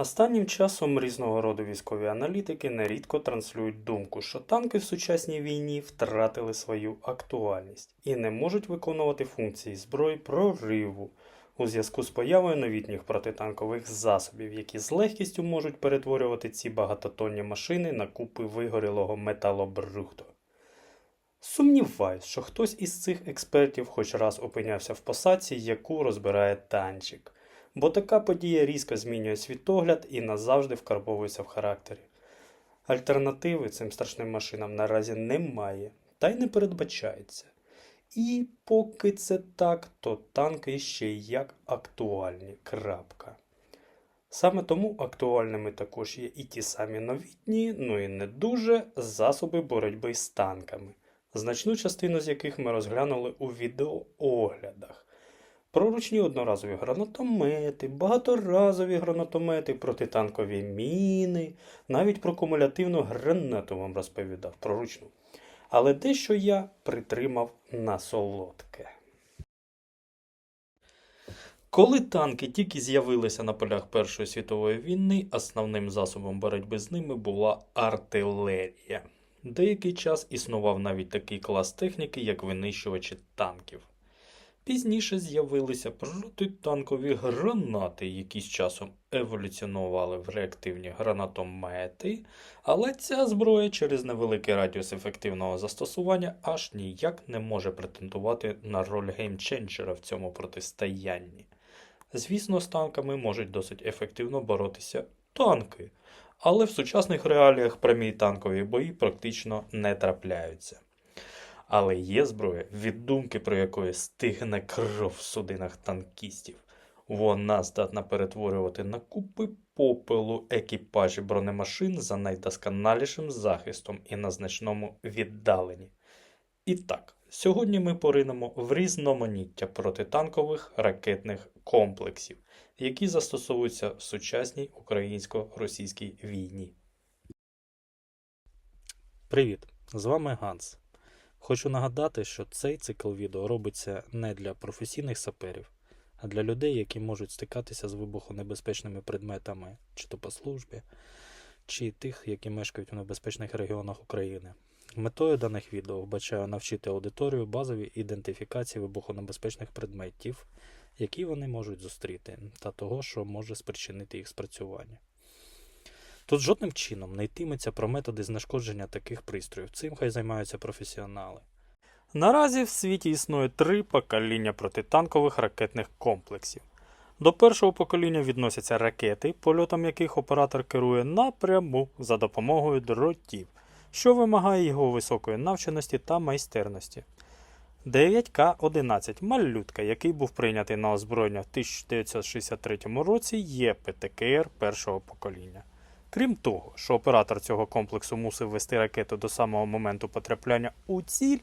Останнім часом різного роду військові аналітики нерідко транслюють думку, що танки в сучасній війні втратили свою актуальність і не можуть виконувати функції зброї прориву у зв'язку з появою новітніх протитанкових засобів, які з легкістю можуть перетворювати ці багатотонні машини на купи вигорілого металобрухту. Сумніваюсь, що хтось із цих експертів хоч раз опинявся в посадці, яку розбирає танчик бо така подія різко змінює світогляд і назавжди вкарбовується в характері. Альтернативи цим страшним машинам наразі немає та й не передбачається. І поки це так, то танки ще як актуальні. Крапка. Саме тому актуальними також є і ті самі новітні, ну і не дуже засоби боротьби з танками, значну частину з яких ми розглянули у відеооглядах. Про ручні одноразові гранатомети, багаторазові гранатомети, протитанкові міни, навіть про кумулятивну гранату вам розповідав про ручну. Але дещо я притримав на солодке. Коли танки тільки з'явилися на полях Першої світової війни, основним засобом боротьби з ними була артилерія. Деякий час існував навіть такий клас техніки, як винищувачі танків. Пізніше з'явилися протитанкові гранати, які з часом еволюціонували в реактивні гранатомети, але ця зброя через невеликий радіус ефективного застосування аж ніяк не може претендувати на роль геймченджера в цьому протистоянні. Звісно, з танками можуть досить ефективно боротися танки, але в сучасних реаліях прямі танкові бої практично не трапляються. Але є зброя, від думки про якої стигне кров в судинах танкістів. Вона здатна перетворювати на купи попелу екіпажі бронемашин за найдосконалішим захистом і на значному віддаленні. І так, сьогодні ми поринемо в різноманіття протитанкових ракетних комплексів, які застосовуються в сучасній українсько-російській війні. Привіт! З вами Ганс. Хочу нагадати, що цей цикл відео робиться не для професійних саперів, а для людей, які можуть стикатися з вибухонебезпечними предметами, чи то по службі, чи тих, які мешкають у небезпечних регіонах України. Метою даних відео вбачаю навчити аудиторію базовій ідентифікації вибухонебезпечних предметів, які вони можуть зустріти, та того, що може спричинити їх спрацювання. Тут жодним чином не йтиметься про методи знешкодження таких пристроїв. Цим хай займаються професіонали. Наразі в світі існує три покоління протитанкових ракетних комплексів. До першого покоління відносяться ракети, польотом яких оператор керує напряму за допомогою дротів, що вимагає його високої навченості та майстерності. 9К-11 малютка, який був прийнятий на озброєння в 1963 році, є ПТКР першого покоління. Крім того, що оператор цього комплексу мусив вести ракету до самого моменту потрапляння у ціль,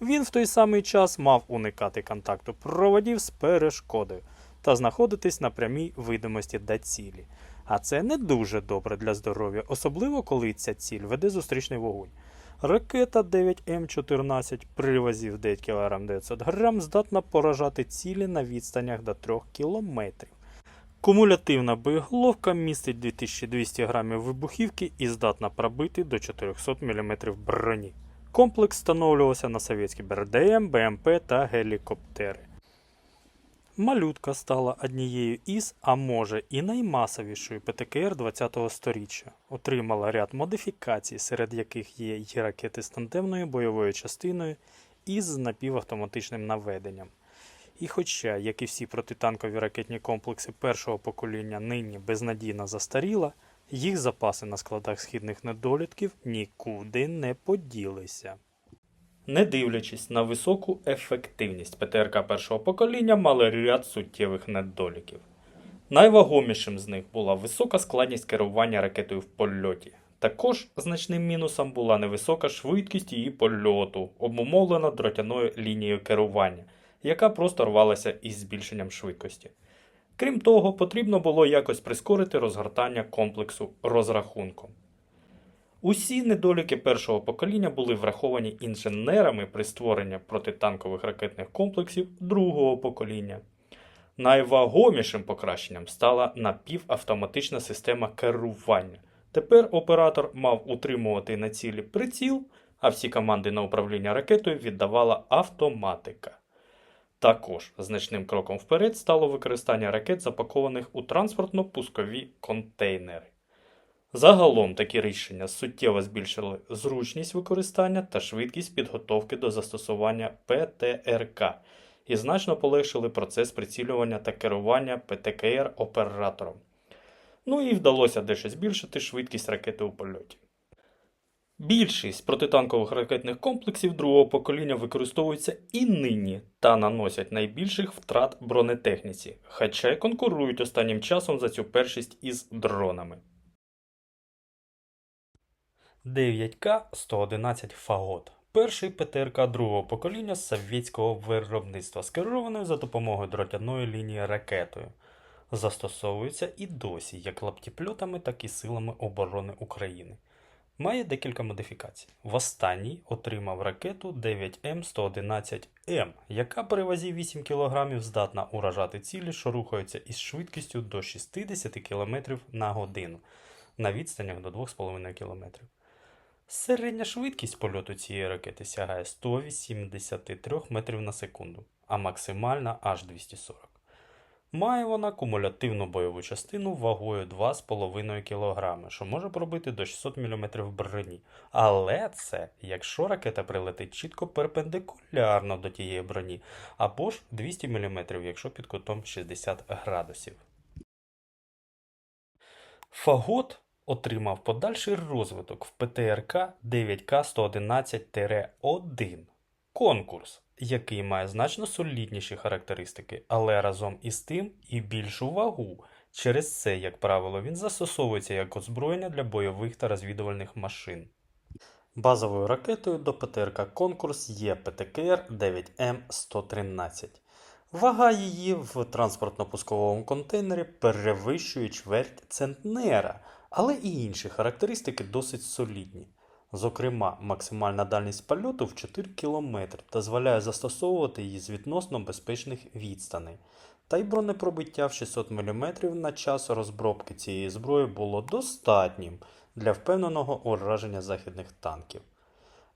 він в той самий час мав уникати контакту проводів з перешкодою та знаходитись на прямій видимості до цілі. А це не дуже добре для здоров'я, особливо коли ця ціль веде зустрічний вогонь. Ракета 9М14 при вазі в 9 кг 900 г здатна поражати цілі на відстанях до 3 км. Кумулятивна боєголовка містить 2200 грамів вибухівки і здатна пробити до 400 мм броні. Комплекс встановлювався на совєтські БРДМ, БМП та гелікоптери. Малютка стала однією із, а може і наймасовішою ПТКР 20-го сторіччя. Отримала ряд модифікацій, серед яких є й ракети з тандемною бойовою частиною із напівавтоматичним наведенням. І хоча, як і всі протитанкові ракетні комплекси першого покоління нині безнадійно застаріла, їх запаси на складах східних недолітків нікуди не поділися. Не дивлячись на високу ефективність, ПТРК першого покоління мали ряд суттєвих недоліків. Найвагомішим з них була висока складність керування ракетою в польоті. Також значним мінусом була невисока швидкість її польоту, обумовлена дротяною лінією керування яка просто рвалася із збільшенням швидкості. Крім того, потрібно було якось прискорити розгортання комплексу розрахунком. Усі недоліки першого покоління були враховані інженерами при створенні протитанкових ракетних комплексів другого покоління. Найвагомішим покращенням стала напівавтоматична система керування. Тепер оператор мав утримувати на цілі приціл, а всі команди на управління ракетою віддавала автоматика. Також значним кроком вперед стало використання ракет, запакованих у транспортно-пускові контейнери. Загалом такі рішення суттєво збільшили зручність використання та швидкість підготовки до застосування ПТРК і значно полегшили процес прицілювання та керування ПТКР оператором. Ну і вдалося дещо збільшити швидкість ракети у польоті. Більшість протитанкових ракетних комплексів другого покоління використовуються і нині та наносять найбільших втрат бронетехніці, хоча й конкурують останнім часом за цю першість із дронами. 9К-111 Фагот. Перший ПТРК другого покоління совєтського виробництва, скерований за допомогою дротяної лінії ракетою. Застосовується і досі як лаптіпльотами, так і силами оборони України. Має декілька модифікацій. В останній отримав ракету 9М111М, яка при вазі 8 кг здатна уражати цілі, що рухаються із швидкістю до 60 км на годину на відстанях до 2,5 км. Середня швидкість польоту цієї ракети сягає 183 метрів на секунду, а максимальна аж 240. Має вона кумулятивну бойову частину вагою 2,5 кг, що може пробити до 600 мм броні. Але це якщо ракета прилетить чітко перпендикулярно до тієї броні, або ж 200 мм, якщо під кутом 60 градусів. Фагот отримав подальший розвиток в ПТРК 9К111-1 конкурс, який має значно солідніші характеристики, але разом із тим і більшу вагу. Через це, як правило, він застосовується як озброєння для бойових та розвідувальних машин. Базовою ракетою до ПТРК конкурс є ПТКР 9М113. Вага її в транспортно-пусковому контейнері перевищує чверть центнера, але і інші характеристики досить солідні. Зокрема, максимальна дальність польоту в 4 км дозволяє застосовувати її з відносно безпечних відстаней. Та й бронепробиття в 600 мм на час розробки цієї зброї було достатнім для впевненого ураження західних танків.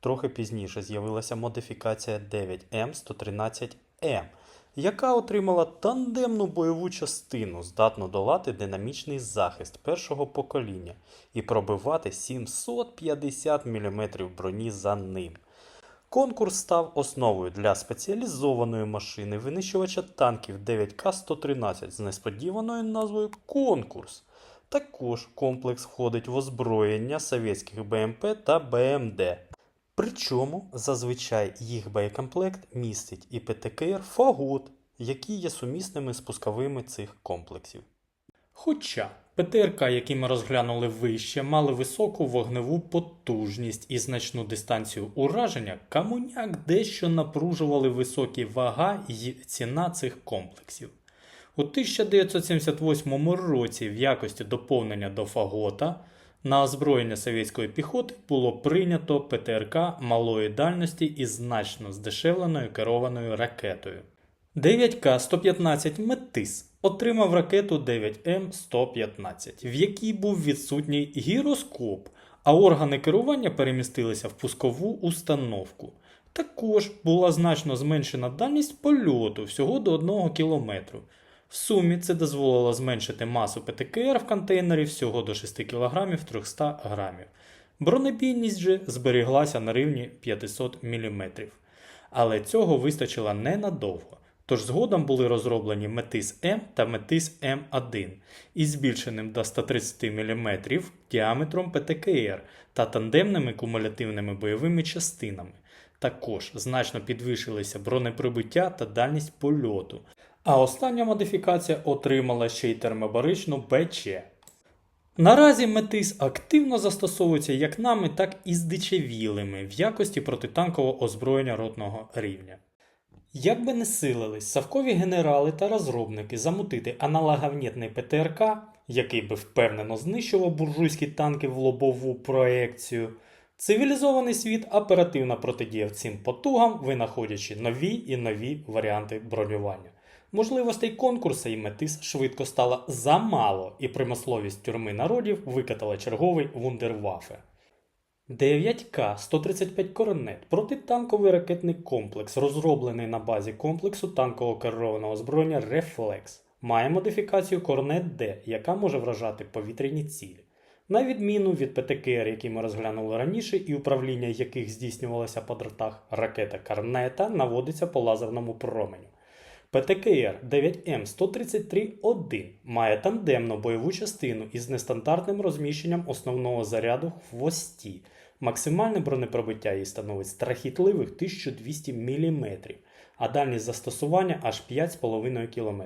Трохи пізніше з'явилася модифікація 9М113М, яка отримала тандемну бойову частину, здатну долати динамічний захист першого покоління і пробивати 750 мм броні за ним. Конкурс став основою для спеціалізованої машини винищувача танків 9К113 з несподіваною назвою Конкурс. Також комплекс входить в озброєння совєтських БМП та БМД. Причому зазвичай їх боєкомплект містить і ПТКР Фагот, які є сумісними з пусковими цих комплексів. Хоча ПТРК, які ми розглянули вище, мали високу вогневу потужність і значну дистанцію ураження, камуняк дещо напружували високі вага і ціна цих комплексів. У 1978 році в якості доповнення до Фагота на озброєння совєтської піхоти було прийнято ПТРК малої дальності із значно здешевленою керованою ракетою. 9К-115 Метис отримав ракету 9М115, в якій був відсутній гіроскоп, а органи керування перемістилися в пускову установку. Також була значно зменшена дальність польоту всього до 1 км. В сумі це дозволило зменшити масу ПТКР в контейнері всього до 6 кг 300 г. Бронебійність же зберіглася на рівні 500 мм. Але цього вистачило ненадовго. Тож згодом були розроблені Метис М та Метис М1 із збільшеним до 130 мм діаметром ПТКР та тандемними кумулятивними бойовими частинами. Також значно підвищилися бронеприбиття та дальність польоту. А остання модифікація отримала ще й термобаричну БЧ. Наразі метис активно застосовується як нами, так і здичавілими в якості протитанкового озброєння ротного рівня. Як би не силились савкові генерали та розробники замутити аналоговнітний ПТРК, який би впевнено знищував буржуйські танки в лобову проекцію, цивілізований світ оперативно протидіяв цим потугам, винаходячи нові і нові варіанти бронювання. Можливостей конкурсу і метис швидко стало замало, і примисловість тюрми народів викатала черговий вундервафе. 9К-135 Коронет протитанковий ракетний комплекс, розроблений на базі комплексу танкового керованого озброєння Рефлекс, має модифікацію Корнет Д, яка може вражати повітряні цілі. На відміну від ПТКР, які ми розглянули раніше, і управління яких здійснювалося по дротах, ракета Карнета наводиться по лазерному променю. ПТКР 9М133-1 має тандемну бойову частину із нестандартним розміщенням основного заряду хвості. Максимальне бронепробиття її становить страхітливих 1200 мм, а дальність застосування аж 5,5 км.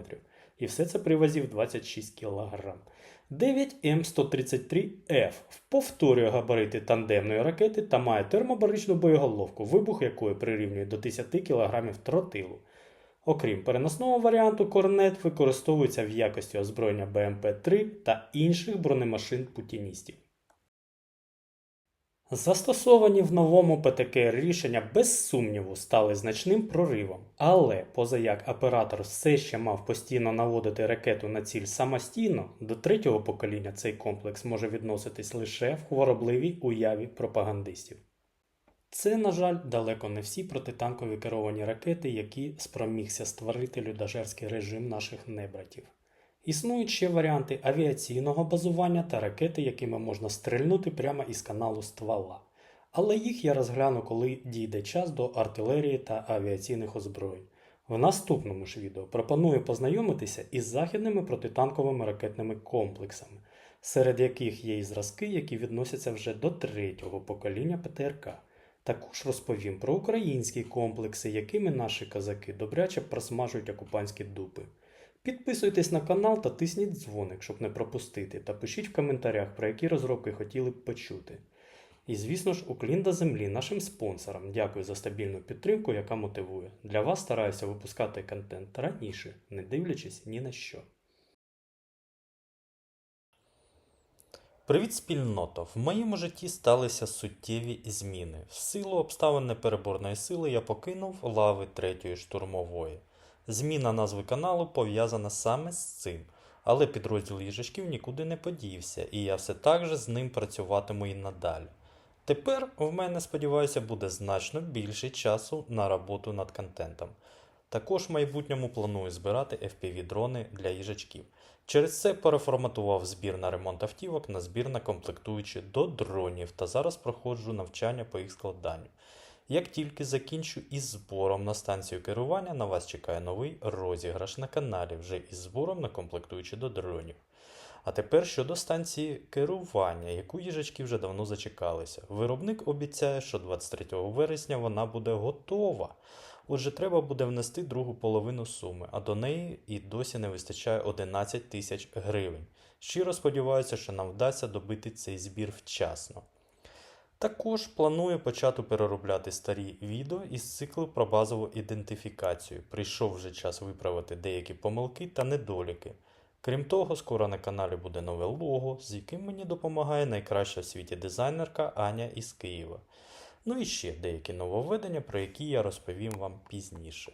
І все це при вазі в 26 кг. 9М133Ф повторює габарити тандемної ракети та має термобаричну боєголовку, вибух якої прирівнює до 10 кг тротилу. Окрім переносного варіанту, корнет використовується в якості озброєння БМП-3 та інших бронемашин путіністів. Застосовані в новому ПТКР рішення без сумніву стали значним проривом, але поза як оператор все ще мав постійно наводити ракету на ціль самостійно, до третього покоління цей комплекс може відноситись лише в хворобливій уяві пропагандистів. Це, на жаль, далеко не всі протитанкові керовані ракети, які спромігся створити людожерський режим наших небратів. Існують ще варіанти авіаційного базування та ракети, якими можна стрельнути прямо із каналу ствола. Але їх я розгляну, коли дійде час до артилерії та авіаційних озброєнь. В наступному ж відео пропоную познайомитися із західними протитанковими ракетними комплексами, серед яких є і зразки, які відносяться вже до третього покоління ПТРК. Також розповім про українські комплекси, якими наші козаки добряче просмажують окупантські дупи. Підписуйтесь на канал та тисніть дзвоник, щоб не пропустити, та пишіть в коментарях, про які розробки хотіли б почути. І звісно ж, уклін до землі нашим спонсорам. Дякую за стабільну підтримку, яка мотивує. Для вас стараюся випускати контент раніше, не дивлячись ні на що. Привіт, спільнота! В моєму житті сталися суттєві зміни. В силу обставин непереборної сили я покинув лави третьої штурмової. Зміна назви каналу пов'язана саме з цим, але підрозділ їжачків нікуди не подівся, і я все так же з ним працюватиму і надалі. Тепер в мене, сподіваюся, буде значно більше часу на роботу над контентом. Також в майбутньому планую збирати FPV-дрони для їжачків. Через це переформатував збір на ремонт автівок на збір на комплектуючі до дронів та зараз проходжу навчання по їх складанню. Як тільки закінчу із збором на станцію керування, на вас чекає новий розіграш на каналі вже із збором на комплектуючі до дронів. А тепер щодо станції керування, яку їжачки вже давно зачекалися. Виробник обіцяє, що 23 вересня вона буде готова. Отже, треба буде внести другу половину суми, а до неї і досі не вистачає 11 тисяч гривень. Щиро сподіваюся, що нам вдасться добити цей збір вчасно. Також планую почати переробляти старі відео із циклу про базову ідентифікацію. Прийшов вже час виправити деякі помилки та недоліки. Крім того, скоро на каналі буде нове лого, з яким мені допомагає найкраща в світі дизайнерка Аня із Києва. Ну і ще деякі нововведення, про які я розповім вам пізніше.